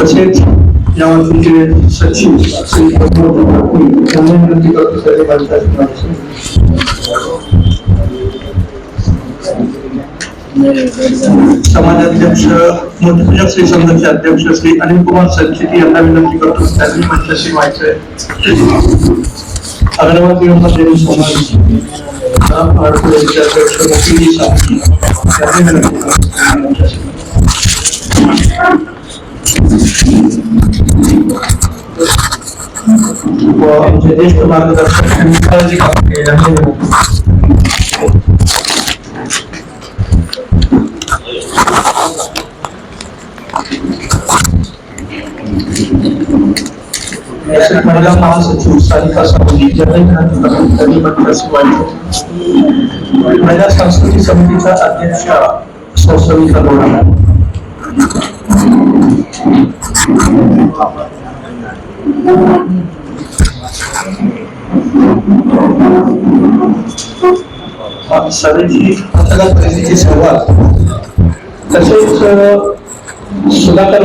तसेच या वर्षीचे सचिव समाजाध्यक्ष मूर्तिपूजक श्री संघाचे अध्यक्ष श्री अनिल कुमार संचिती यांना विनंती करतो. त्यांनी मंचाशी व्हायचंय. अगरवाल मध्ये समाज अध्यक्ष मोतीजी सावजी यांनी विनंती करतो महिला मंचाशी व्हायचं महिला अध्यक्ष सौसविता लोढा सभेची पत्रकार परिस्थितीची सुरुवात? तसेच सुधाकर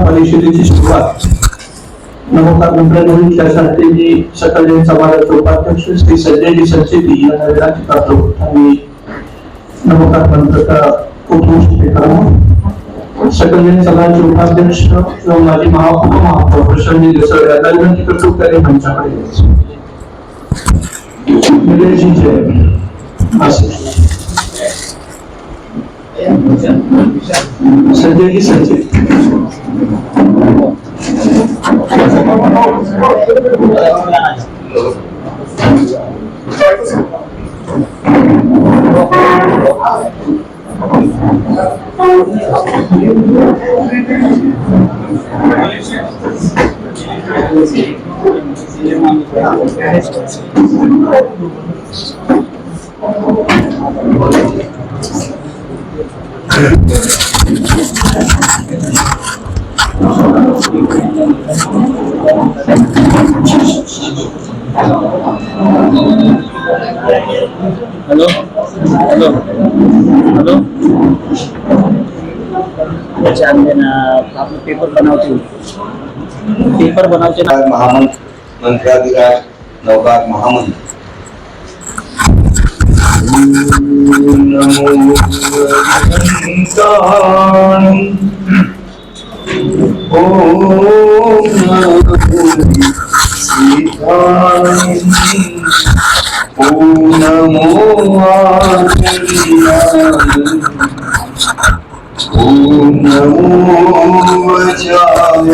परिषदेची सुरुवात नमस्कार मंडळी त्यासाठी सकल जैन समाजाचे उपाध्यक्ष श्री संजयजी संचेती यांना विनंती करतो आणि नमस्कार पत्रकार उद्घोषित करा सकल जैन समाजाचे उपाध्यक्ष व माजी महा उपमहापौर प्रशांतजी देसाई यांना विनंती करतो त्याने Primeiro a é. Assim. Você é delícia, Thank you. Hello hello hello अच्छा पेपर बनवते पेपर बनवते ना महामंत्र मंत्राधिकार नवकार महामंत्र ओम नमो ओम नमो वचाय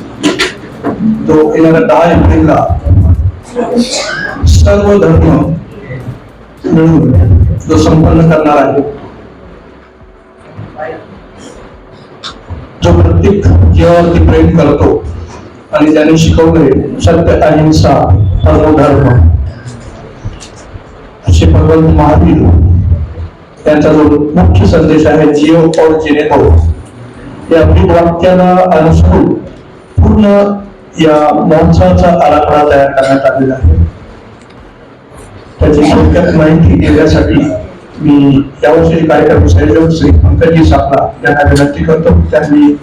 जो येणाऱ्या दहा एप्रिलला सर्व धर्म जो संपन्न करणार आहे जो प्रत्येक जीवावरती प्रेम करतो, आणि त्याने शिकवले, सत्य, अहिंसा धर्म. असे भगवंत महावीर त्यांचा जो मुख्य संदेश आहे, जिओ और जिनेको या वाक्याला अनुसरून पूर्ण या महोत्सवाचा आराखडा तयार करण्यात आलेला आहे. त्याची थोडक्यात माहिती देण्यासाठी मी यावर्षी कार्यक्रम संयोजक श्री पंकजी सापळा यांना विनंती करतो. त्यांनी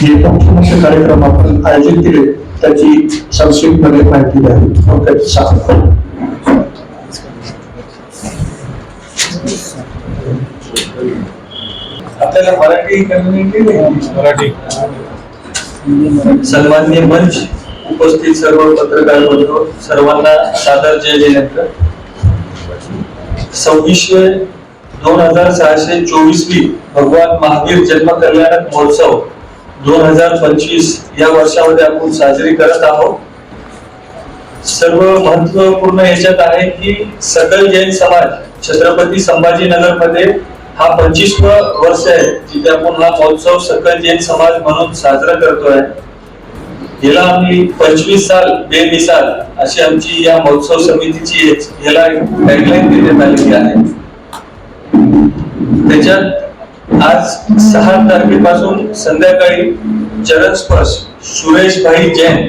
जे मुख्य कार्यक्रम आपण आयोजित केले त्याची संक्षिप्तमध्ये माहिती द्यावी. पंकजी सापळा आपल्याला मराठी कम्युनिटी मराठी. सन्मान्य मंच उपस्थित सर्व पत्रकार बंधू सर्वांना सादर जय जयंत सव्वीसशे दोन हजार सहाशे चोवीसवी भगवान महावीर जन्म कल्याणक महोत्सव दोन हजार पंचवीस या वर्षामध्ये आपण साजरी करत आहोत. सर्व महत्त्वपूर्ण याच्यात आहे की सकल जैन समाज छत्रपती संभाजीनगरमध्ये हा पंचवीसवा वर्ष आहे. जिथे आपण हा महोत्सव सकल जैन समाज म्हणून साजरा करतोय. याला आम्ही पंचवीस साल बेमिसाल अशी आमची या महोत्सव समितीची एक- याला गाईडलाईन देण्यात आलेली आहे. त्याच्यात आज सहा तारखेपासून संध्याकाळी चरण स्पर्श सुरेश भाई जैन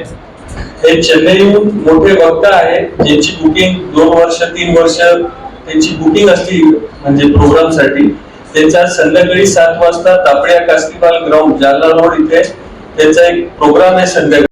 हे चेन्नईहून मोठे वक्ता आहे ज्यांची बुकिंग दोन वर्ष तीन वर्ष त्यांची बुकिंग असली म्हणजे प्रोग्रामसाठी त्यांचा संध्याकाळी सात वाजता तापड्या कास्तीपाल ग्राउंड जालना रोड इथे त्यांचा एक प्रोग्राम आहे संध्याकाळी.